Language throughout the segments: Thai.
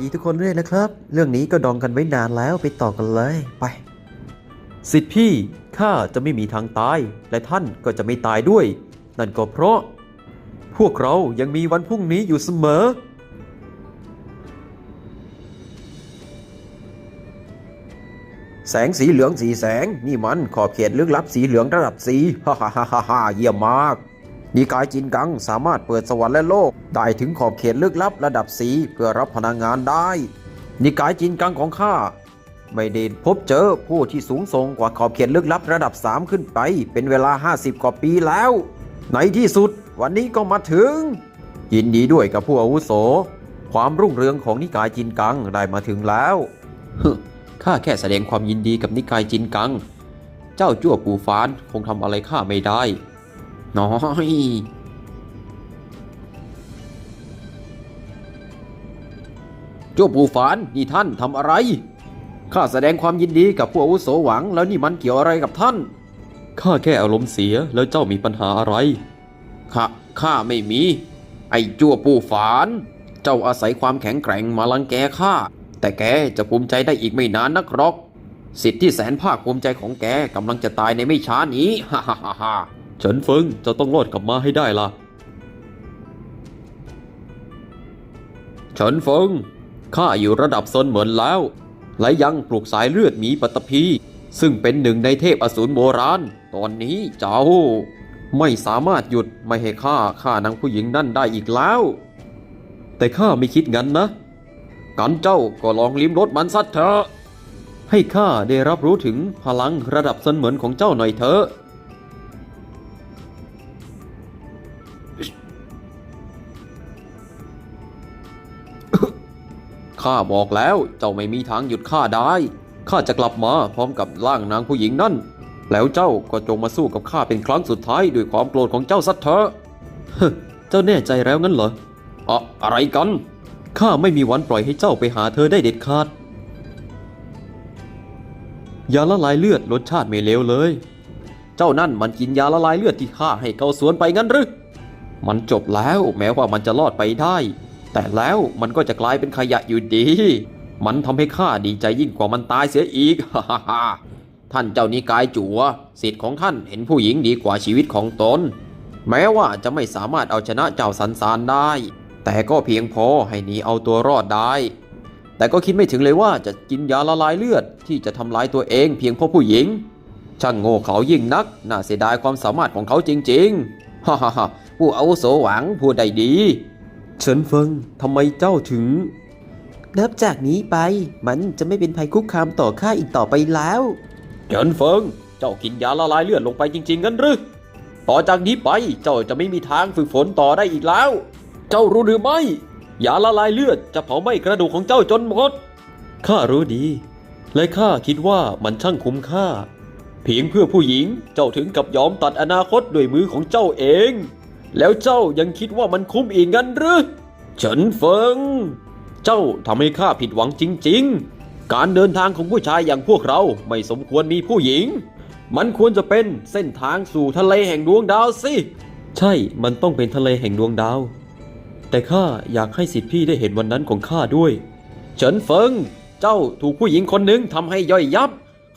ดีทุกคนด้วยนะครับ เรื่องนี้ก็ดองกันไว้นานแล้วไปต่อกันเลยไป สิทธิพี่ข้าจะไม่มีทางตาย และท่านก็จะไม่ตายด้วย นั่นก็เพราะ พวกเรายังมีวันพรุ่งนี้อยู่เสมอ แสงสีเหลืองสีแสง นี่มันขอบเขตลึกลับสีเหลืองระดับสีฮ่าฮ่าฮ่าฮ่าฮ่าเยี่ยมมาก นิกายจินกังสามารถเปิดสวรรค์และโลก ได้ถึงขอบเขตลึกลับระดับสีเพื่อรับพลังงานได้ นิกายจินกังของข้าไม่ได้พบเจอผู้ที่สูงส่งกว่าขอบเขตลึกลับระดับ 3 ขึ้นไป เป็นเวลา 50 กว่าปีแล้ว ในที่สุดวันนี้ก็มาถึง ยินดีด้วยกับผู้อาวุโส ความรุ่งเรืองของนิกายจินกังได้มาถึงแล้วฮึข้าแค่แสดงความยินดีกับนิกายจินกัง เจ้าจั่วปูฟานคงทำอะไรข้าไม่ได้ น้อยจั่วปูฟานนี่ท่านทำอะไร ข้าแสดงความยินดีกับผู้อาวุโสหวังแล้วนี่มันเกี่ยวอะไรกับท่าน ข้าแค่อารมณ์เสียแล้วเจ้ามีปัญหาอะไร ข้า ข้าไม่มี ไอ้จั่วปูฝาน เจ้าอาศัยความแข็งแกร่งมาลังแกข้า แต่แกจะภูมิใจได้อีกไม่นานนักหรอก สิทธิ์ที่แสนภาคภูมิใจของแกกำลังจะตายในไม่ช้านี้ ฮ่าฮ่าฮ่าฮ่า เฉินเฟิงจะต้องรอดกลับมาให้ได้ล่ะเฉินเฟิงข้าอยู่ระดับซนเหมือนแล้ว และยังปลูกสายเลือดหมีปัตตภีซึ่งเป็นหนึ่งในเทพอสูรโบราณ ตอนนี้เจ้า ไม่สามารถหยุดไม่ให้ข้าฆ่านางผู้หญิงนั่นได้อีกแล้ว แต่ข้าไม่คิดงั้นนะกันเจ้าก็ลองลิ้มรสมันสักเถอะให้ข้าได้รับรู้ถึงพลังระดับเสนเหมือนของเจ้าหน่อยเถอะ ข้าบอกแล้วเจ้าไม่มีทางหยุดข้าได้ข้าจะกลับมาพร้อมกับร่างนางผู้หญิงนั่น แล้วเจ้าก็จงมาสู้กับข้าเป็นครั้งสุดท้ายด้วยความโกรธของเจ้าสักเถอะเจ้าแน่ใจแล้วงั้นเหรออะอะไรกันข้าไม่มีวันปล่อยให้เจ้าไปหาเธอได้เด็ดขาดยาละลายเลือดรสชาติไม่เลวเลย เจ้านั่นมันกินยาละลายเลือดที่ข้าให้เกาสวนไปงั้นหรือมันจบแล้วแม้ว่ามันจะรอดไปได้ แต่แล้วมันก็จะกลายเป็นขยะอยู่ดี มันทำให้ข้าดีใจยิ่งกว่ามันตายเสียอีกฮ่าฮท่านเจ้านิกายจัวสิทธิ์ของท่านเห็นผู้หญิงดีกว่าชีวิตของตน แม้ว่าจะไม่สามารถเอาชนะเจ้าสันสานได้ แต่ก็เพียงพอให้หนีเอาตัวรอดได้ แต่ก็คิดไม่ถึงเลยว่าจะกินยาละลายเลือดที่จะทำลายตัวเองเพียงเพราะผู้หญิง ช่างโง่เขายิ่งนัก น่าเสียดายความสามารถของเขาจริง ๆ ฮ่าฮ่าฮ่าผู้อาวุโสหวังพูดได้ดี เฉินเฟิงทำไมเจ้าถึง นับจากนี้ไปมันจะไม่เป็นภัยคุกคามต่อข้าอีกต่อไปแล้ว เฉินเฟิง เจ้ากินยาละลายเลือดลงไปจริงๆกันหรือต่อจากนี้ไปเจ้าจะไม่มีทางฝึกฝนต่อได้อีกแล้ว เจ้ารู้หรือไม่ยาละลายเลือดจะเผาไหม้กระดูกของเจ้าจนหมดข้ารู้ดี และข้าคิดว่ามันช่างคุ้มค่า เพียงเพื่อผู้หญิงเจ้าถึงกับยอมตัดอนาคตด้วยมือของเจ้าเอง แล้วเจ้ายังคิดว่ามันคุ้มอีกงั้นหรือเฉินเฟิง เจ้าทำให้ข้าผิดหวังจริง ๆ การเดินทางของผู้ชายอย่างพวกเราไม่สมควรมีผู้หญิง มันควรจะเป็นเส้นทางสู่ทะเลแห่งดวงดาวสิ ใช่ มันต้องเป็นทะเลแห่งดวงดาว แต่ข้าอยากให้สิทธิพี่ได้เห็นวันนั้นของข้าด้วย เฉินเฟิง เจ้าถูกผู้หญิงคนหนึ่งทำให้ย่อยยับ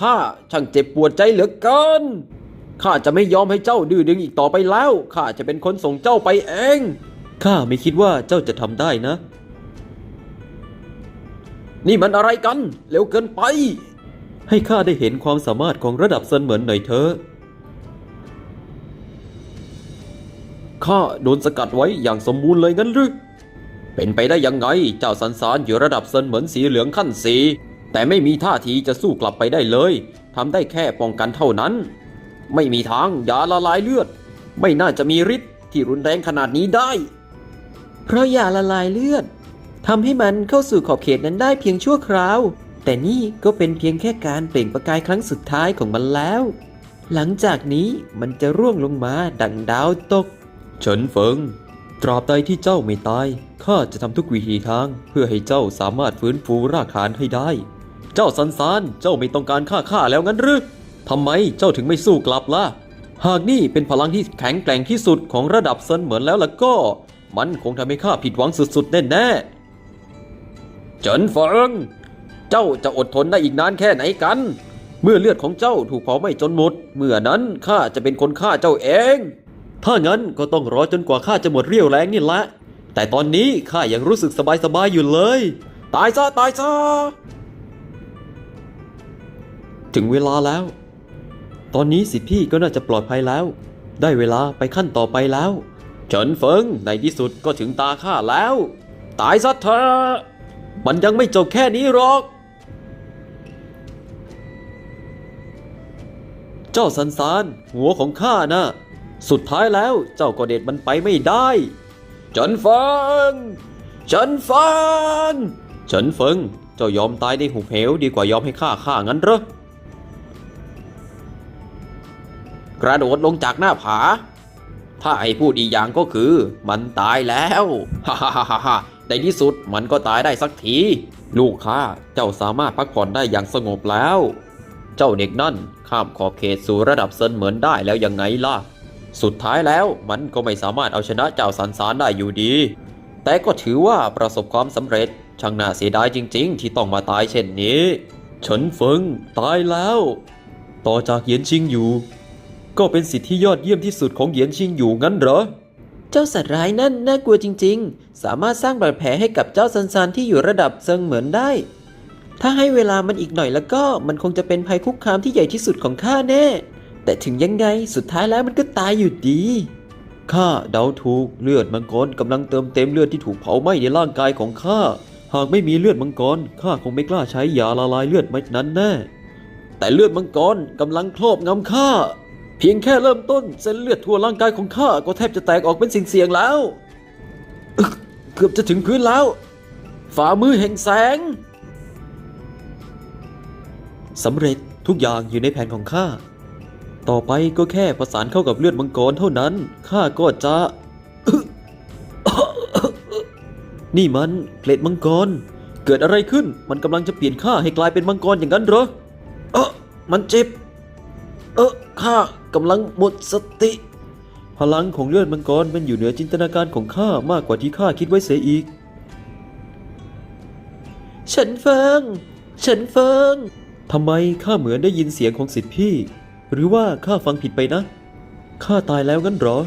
ข้าช่างเจ็บปวดใจเหลือเกิน ข้าจะไม่ยอมให้เจ้าดื้อดึงอีกต่อไปแล้ว ข้าจะเป็นคนส่งเจ้าไปเอง ข้าไม่คิดว่าเจ้าจะทำได้นะ นี่มันอะไรกัน เร็วเกินไป ให้ข้าได้เห็นความสามารถของระดับเซนเหมือนหน่อยเถอะ ข้าโดนสกัดไว้อย่างสมบูรณ์เลยงั้นหรือ เป็นไปได้ยังไง เจ้าสันสานอยู่ระดับเซนเหมือนสีเหลืองขั้นสีแต่ไม่มีท่าทีจะสู้กลับไปได้เลยทำได้แค่ป้องกันเท่านั้น ไม่มีทางยาละลายเลือด ไม่น่าจะมีฤทธิ์ที่รุนแรงขนาดนี้ได้ เพราะยาละลายเลือดทำให้มันเข้าสู่ขอบเขตนั้นได้เพียงชั่วคราว แต่นี่ก็เป็นเพียงแค่การเปล่งประกายครั้งสุดท้ายของมันแล้ว หลังจากนี้มันจะร่วงลงมาดังดาวตกเฉินเฟิง ตราบใดที่เจ้าไม่ตาย ข้าจะทำทุกวิธีทาง เพื่อให้เจ้าสามารถฟื้นฟูรากฐานให้ได้ เจ้าสันสานเจ้าไม่ต้องการฆ่าข้าแล้วงั้นหรือ ทำไมเจ้าถึงไม่สู้กลับล่ะ หากนี่เป็นพลังที่แข็งแกร่งที่สุดของระดับเซินเหมือนแล้วล่ะก็ มันคงทำให้ข้าผิดหวังสุดๆแน่ๆเจินเฟิงเจ้าจะอดทนได้อีกนานแค่ไหนกัน เมื่อเลือดของเจ้าถูกเผาไหม้จนหมด เมื่อนั้นข้าจะเป็นคนฆ่าเจ้าเอง ถ้างั้นก็ต้องรอจนกว่าข้าจะหมดเรี่ยวแรงนี่แหละแต่ตอนนี้ข้ายังรู้สึกสบายๆอยู่เลย ตายซะตายซะถึงเวลาแล้ว ตอนนี้สิทธิพี่ก็น่าจะปลอดภัยแล้ว ได้เวลาไปขั้นต่อไปแล้ว เฉินเฟิงในที่สุดก็ถึงตาข้าแล้ว ตายซะเถอะมันยังไม่จบแค่นี้หรอก เจ้าสันสานหัวของข้านะสุดท้ายแล้วเจ้าก็เด็ดมันไปไม่ได้เฉินเฟิงเฉินเฟิงเฉินเฟิงเจ้ายอมตายในหุบเหวดีกว่ายอมให้ข้าฆ่างั้นเหรอ กระโดดลงจากหน้าผา ถ้าให้พูดอีกอย่างก็คือ มันตายแล้วฮ่าฮ่าฮ่าฮ่าในที่สุดมันก็ตายได้สักที ลูกข้าเจ้าสามารถพักผ่อนได้อย่างสงบแล้ว เจ้าเด็กนั่นข้ามขอบเขตสู่ระดับเซินเหมือนได้แล้วยังไงล่ะ สุดท้ายแล้วมันก็ไม่สามารถเอาชนะเจ้าสันสารได้อยู่ดี แต่ก็ถือว่าประสบความสำเร็จช่างน่าเสียดายจริง ๆ ที่ต้องมาตายเช่นนี้ เฉินเฟิงตายแล้ว ต่อจากเยียนชิงอยู่ ก็เป็นสิทธิที่ยอดเยี่ยมที่สุดของเหยียนชิงอยู่งั้นเหรอ เจ้าสัตว์ร้ายนั่นน่ากลัวจริง ๆ สามารถสร้างบาดแผลให้กับเจ้าซันซานที่อยู่ระดับเซิงเหมือนได้ ถ้าให้เวลามันอีกหน่อยแล้วก็มันคงจะเป็นภัยคุกคามที่ใหญ่ที่สุดของข้าแน่ แต่ถึงยังไงสุดท้ายแล้วมันก็ตายอยู่ดีข้าเดาถูกเลือดมังกรกำลังเติมเต็มเลือดที่ถูกเผาไหม้ในร่างกายของข้าหากไม่มีเลือดมังกรข้าคงไม่กล้าใช้ยาละลายเลือดเม็ดนั้นแน่ แต่เลือดมังกรกำลังครอบงำข้า เพียงแค่เริ่มต้นเส้นเลือดทั่วร่างกายของข้าก็แทบจะแตกออกเป็นสิ่งเสียงแล้ว เกือบจะถึงพื้นแล้ว ฝ่ามือแห่งแสงสำเร็จทุกอย่างอยู่ในแผนของข้า ต่อไปก็แค่ประสานเข้ากับเลือดมังกรเท่านั้น ข้าก็จะ นี่มันเกล็ดมังกร เกิดอะไรขึ้น มันกำลังจะเปลี่ยนข้าให้กลายเป็นมังกรอย่างนั้นเหรอ เออมันเจ็บ เออข้า กำลังหมดสติ พลังของเลือดมังกรมันอยู่เหนือจินตนาการของข้ามากกว่าที่ข้าคิดไว้เสียอีกฉินเฟิงฉินเฟิงทำไมข้าเหมือนได้ยินเสียงของสิทธิพี่ หรือว่าข้าฟังผิดไปนะข้าตายแล้วงั้นหรอ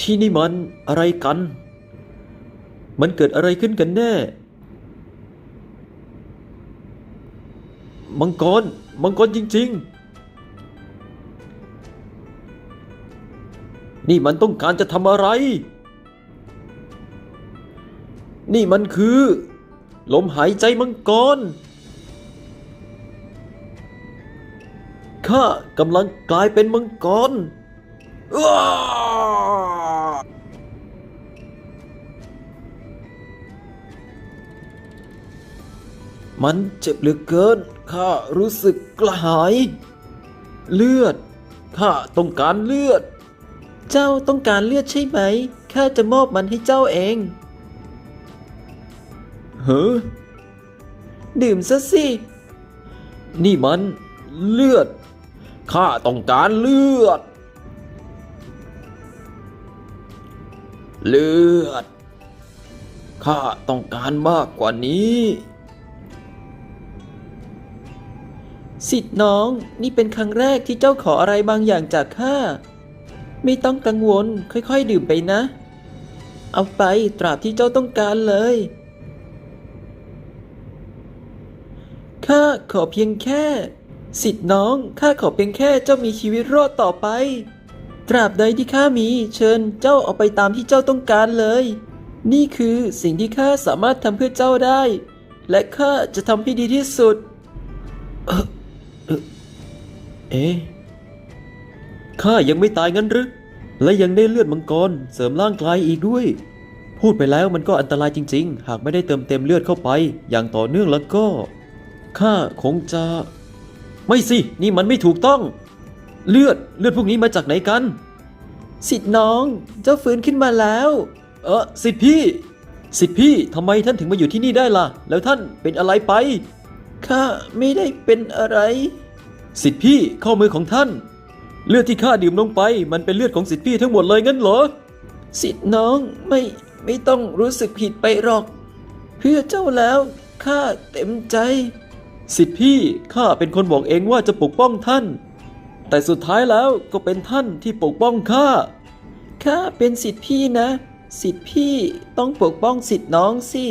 ที่นี่มันอะไรกัน มันเกิดอะไรขึ้นกันแน่ มังกร มังกรจริง ๆ นี่มันต้องการจะทำอะไร นี่มันคือ ลมหายใจมังกร ข้ากำลังกลายเป็นมังกรมันเจ็บเหลือเกิน ข้ารู้สึกกระหาย เลือด ข้าต้องการเลือด เจ้าต้องการเลือดใช่ไหม ข้าจะมอบมันให้เจ้าเองเฮ้อดื่มซะสิ นี่มันเลือด ข้าต้องการเลือด เลือด ข้าต้องการมากกว่านี้ สิทธิ์น้องนี่เป็นครั้งแรกที่เจ้าขออะไรบางอย่างจากข้า ไม่ต้องกังวล ค่อยๆ ดื่มไปนะ เอาไปตราบที่เจ้าต้องการเลย ข้าขอเพียงแค่ สิทธิ์น้อง ข้าขอเพียงแค่เจ้ามีชีวิตรอดต่อไป ตราบใดที่ข้ามี เชิญเจ้าเอาไปตามที่เจ้าต้องการเลย นี่คือสิ่งที่ข้าสามารถทำเพื่อเจ้าได้ และข้าจะทำให้ดีที่สุด เอ๊ะ ข้ายังไม่ตายงั้นหรือและยังได้เลือดมังกรเสริมร่างกายอีกด้วย พูดไปแล้วมันก็อันตรายจริง ๆ หากไม่ได้เติมเต็มเลือดเข้าไป อย่างต่อเนื่องแล้วก็ข้าคงจะ ไม่สิ นี่มันไม่ถูกต้อง เลือดเลือดพวกนี้มาจากไหนกัน สิทธิ์น้อง เจ้าฟื้นขึ้นมาแล้ว เออสิทธิพี่ สิทธิพี่ทำไมท่านถึงมาอยู่ที่นี่ได้ล่ะ แล้วท่านเป็นอะไรไปข้าไม่ได้เป็นอะไร สิทธิพี่ข้อมือของท่าน เลือดที่ข้าดื่มลงไป มันเป็นเลือดของสิทธิพี่ทั้งหมดเลยงั้นเหรอ สิทธิ์น้องไม่ไม่ต้องรู้สึกผิดไปหรอก เพื่อเจ้าแล้วข้าเต็มใจ สิทธิพี่ข้าเป็นคนบอกเองว่าจะปกป้องท่าน แต่สุดท้ายแล้วก็เป็นท่านที่ปกป้องข้าข้าเป็นสิทธิพี่นะ สิทธิพี่ต้องปกป้องสิทธิน้องสิ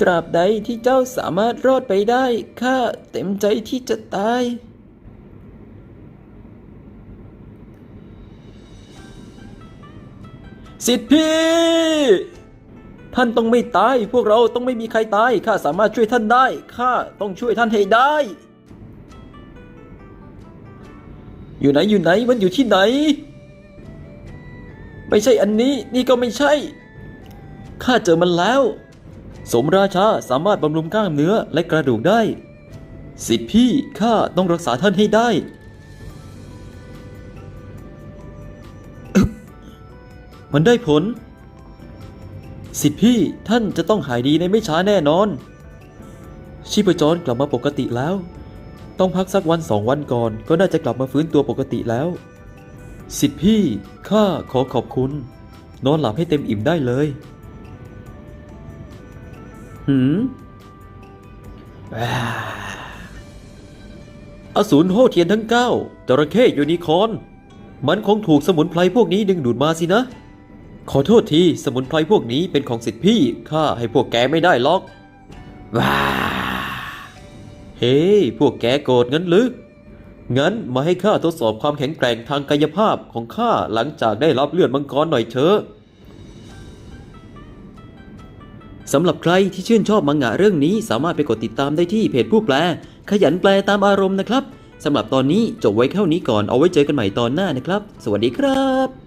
ตราบใดที่เจ้าสามารถรอดไปได้ข้าเต็มใจที่จะตาย สิทธิพี่ ท่านต้องไม่ตาย พวกเราต้องไม่มีใครตาย ข้าสามารถช่วยท่านได้ ข้าต้องช่วยท่านให้ได้ อยู่ไหนอยู่ไหนมันอยู่ที่ไหน ไม่ใช่อันนี้นี่ก็ไม่ใช่ ข้าเจอมันแล้ว สมราชาสามารถบำรุงกล้ามเนื้อและกระดูกได้ สิทธิพี่ข้าต้องรักษาท่านให้ได้ มันได้ผล สิทธิพี่ท่านจะต้องหายดีในไม่ช้าแน่นอน ชีพจรกลับมาปกติแล้ว ต้องพักสักวันสองวันก่อน ก็น่าจะกลับมาฟื้นตัวปกติแล้ว สิทธิพี่ข้าขอขอบคุณ นอนหลับให้เต็มอิ่มได้เลย หืมอาสูรโหเทียนทั้งเก้าจระเข้ยูนิคอน มันคงถูกสมุนไพรพวกนี้ดึงดูดมาสินะ ขอโทษทีสมุนไพรพวกนี้เป็นของสิทธิพี่ข้าให้พวกแกไม่ได้หรอกว้าเฮ้พวกแกโกรธงั้นหรืองั้นมาให้ข้าทดสอบความแข็งแกร่งทางกายภาพของข้าหลังจากได้รับเลือดมังกรหน่อยเถอะสำหรับใครที่ชื่นชอบมังงะเรื่องนี้ สามารถไปกดติดตามได้ที่เพจผู้แปล ขยันแปลตามอารมณ์นะครับสำหรับตอนนี้จบไว้เท่านี้ก่อนเอาไว้เจอกันใหม่ตอนหน้านะครับ สวัสดีครับ